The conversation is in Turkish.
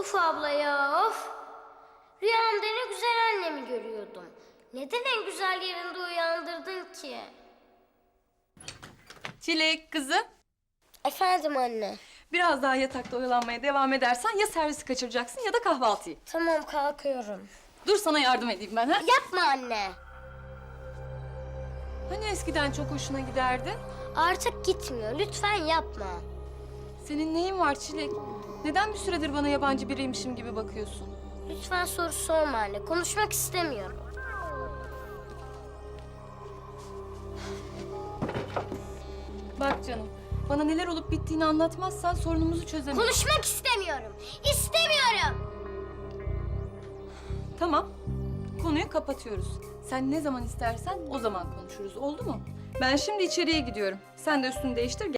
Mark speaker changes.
Speaker 1: Uf abla ya of. Rüyamda ne güzel annemi görüyordum. Neden en güzel yerinde uyandırdın ki?
Speaker 2: Çilek kızım.
Speaker 1: Efendim anne.
Speaker 2: Biraz daha yatakta oyalanmaya devam edersen ya servisi kaçıracaksın ya da kahvaltıyı.
Speaker 1: Tamam kalkıyorum.
Speaker 2: Dur sana yardım edeyim ben ha.
Speaker 1: Yapma anne.
Speaker 2: Hani eskiden çok hoşuna giderdi?
Speaker 1: Artık gitmiyor. Lütfen yapma.
Speaker 2: Senin neyin var Çilek? Neden bir süredir bana yabancı biriymişim gibi bakıyorsun?
Speaker 1: Lütfen soru sorma anne. Konuşmak istemiyorum.
Speaker 2: Bak canım, bana neler olup bittiğini anlatmazsan sorunumuzu çözemeyiz.
Speaker 1: Konuşmak istemiyorum. İstemiyorum.
Speaker 2: Tamam, konuyu kapatıyoruz. Sen ne zaman istersen o zaman konuşuruz, oldu mu? Ben şimdi içeriye gidiyorum. Sen de üstünü değiştir,